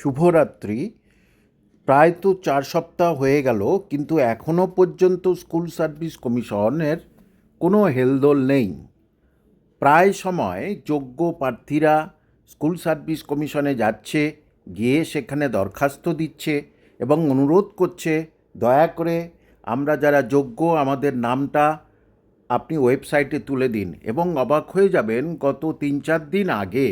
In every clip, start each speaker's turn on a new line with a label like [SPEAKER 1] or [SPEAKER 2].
[SPEAKER 1] শুভরাত্রি। প্রায় তো চার সপ্তাহ হয়ে গেল, কিন্তু এখনও পর্যন্ত স্কুল সার্ভিস কমিশনের কোনো হেলদোল নেই। প্রায় সময় যোগ্য প্রার্থীরা স্কুল সার্ভিস কমিশনে যাচ্ছে, গিয়ে সেখানে দরখাস্ত দিচ্ছে এবং অনুরোধ করছে, দয়া করে আমরা যারা যোগ্য, আমাদের নামটা আপনি ওয়েবসাইটে তুলে দিন। এবং অবাক হয়ে যাবেন, গত তিন চার দিন আগে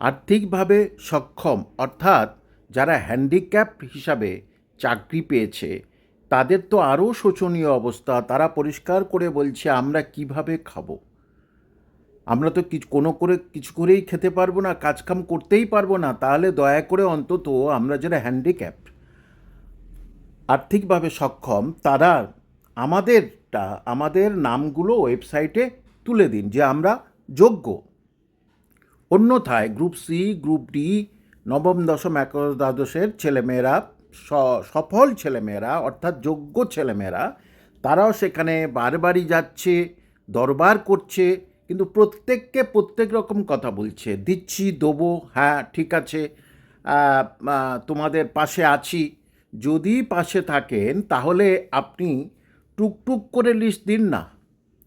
[SPEAKER 1] আর্থিকভাবে সক্ষম, অর্থাৎ যারা হ্যান্ডিক্যাপ হিসাবে চাকরি পেয়েছে, তাদের তো আরও শোচনীয় অবস্থা। তারা পরিষ্কার করে বলছে, আমরা কীভাবে খাব? আমরা তো কিছু, কোনো করে, কিছু করেই খেতে পারব না, কাজকাম করতেই পারব না। তাহলে দয়া করে অন্তত আমরা যারা হ্যান্ডিক্যাপ আর্থিকভাবে সক্ষম, তারা আমাদেরটা, আমাদের নামগুলো ওয়েবসাইটে তুলে দিন যে আমরা যোগ্য। অন্যথায় গ্রুপ সি, গ্রুপ ডি, নবম, দশম, একাদশ, দ্বাদশের ছেলেমেয়েরা সফল ছেলেমেয়েরা, অর্থাৎ যোগ্য ছেলেমেয়েরা, তারাও সেখানে বারবারই যাচ্ছে, দরবার করছে, কিন্তু প্রত্যেককে প্রত্যেক রকম কথা বলছে। দিচ্ছি, দেবো হ্যাঁ ঠিক আছে তোমাদের পাশে আছি। যদি পাশে থাকেন, তাহলে আপনি টুকটুক করে লিস্ট দিন না।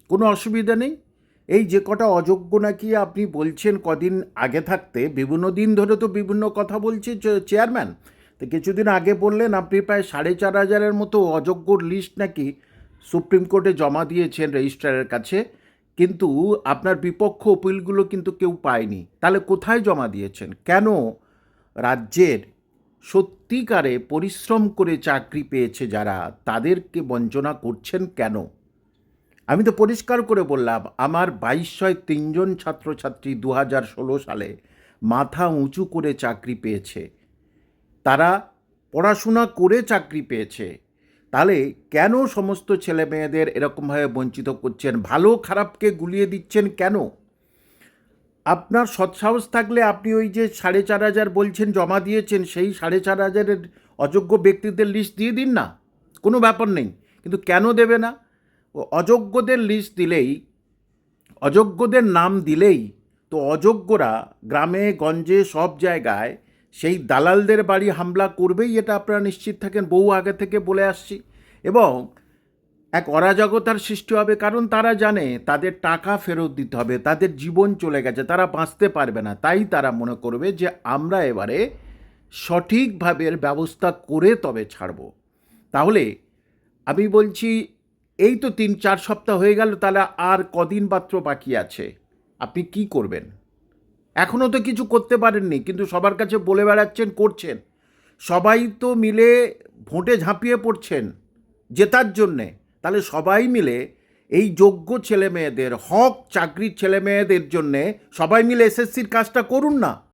[SPEAKER 1] কোনো অসুবিধা নেই। এই যে কটা অযোগ্য নাকি আপনি বলছেন কদিন আগে থাকতে, বিভিন্ন দিন ধরে তো বিভিন্ন কথা বলছে চেয়ারম্যান তো কিছুদিন আগে বললেন আপনি প্রায় সাড়ে চার হাজারের মতো অযোগ্যর লিস্ট নাকি সুপ্রিম কোর্টে জমা দিয়েছেন রেজিস্ট্রারের কাছে। কিন্তু আপনার বিপক্ষ অপিলগুলো কিন্তু কেউ পায়নি। তাহলে কোথায় জমা দিয়েছেন? কেন রাজ্যের সত্যিকারে পরিশ্রম করে চাকরি পেয়েছে যারা, তাদেরকে বঞ্চনা করছেন কেন? আমি তো পরিষ্কার করে বললাম, আমার বাইশশয় তিনজন ছাত্রছাত্রী দু হাজার ষোলো সালে মাথা উঁচু করে চাকরি পেয়েছে। তারা পড়াশোনা করে চাকরি পেয়েছে। তাহলে কেন সমস্ত ছেলে মেয়েদের এরকমভাবে বঞ্চিত করছেন? ভালো খারাপকে গুলিয়ে দিচ্ছেন কেন? আপনার সৎসাহস থাকলে আপনি ওই যে সাড়ে চার হাজার বলছেন, জমা দিয়েছেন, সেই সাড়ে চার হাজারের অযোগ্য ব্যক্তিদের লিস্ট দিয়ে দিন না। কোনো ব্যাপার নেই। কিন্তু কেন দেবে না? ও অযোগ্যদের লিস্ট দিলেই, অযোগ্যদের নাম দিলেই তো অযোগ্যরা গ্রামে, গঞ্জে, সব জায়গায় সেই দালালদের বাড়ি হামলা করবেই এটা আপনারা নিশ্চিত থাকেন, বহু আগে থেকে বলে আসছি। এবং এক অরাজকতার সৃষ্টি হবে, কারণ তারা জানে তাদের টাকা ফেরত দিতে হবে, তাদের জীবন চলে গেছে, তারা বাঁচতে পারবে না। তাই তারা মনে করবে যে আমরা এবারে সঠিকভাবে ব্যবস্থা করে তবে ছাড়ব। তাহলে আমি বলছি এই তো তিন, চার সপ্তাহ হয়ে গেল, তাহলে আর কদিন মাত্র বাকি আছে? আপনি কি করবেন? এখনও তো কিছু করতে পারেননি, কিন্তু সবার কাছে বলে বেড়াচ্ছেন, করছেন। সবাই তো মিলে ভোটে ঝাঁপিয়ে পড়ছেন জেতার জন্যে। তাহলে সবাই মিলে এই যোগ্য ছেলে মেয়েদের হক চাকরির ছেলে মেয়েদের জন্যে সবাই মিলে এসএসসির কাজটা করুন না।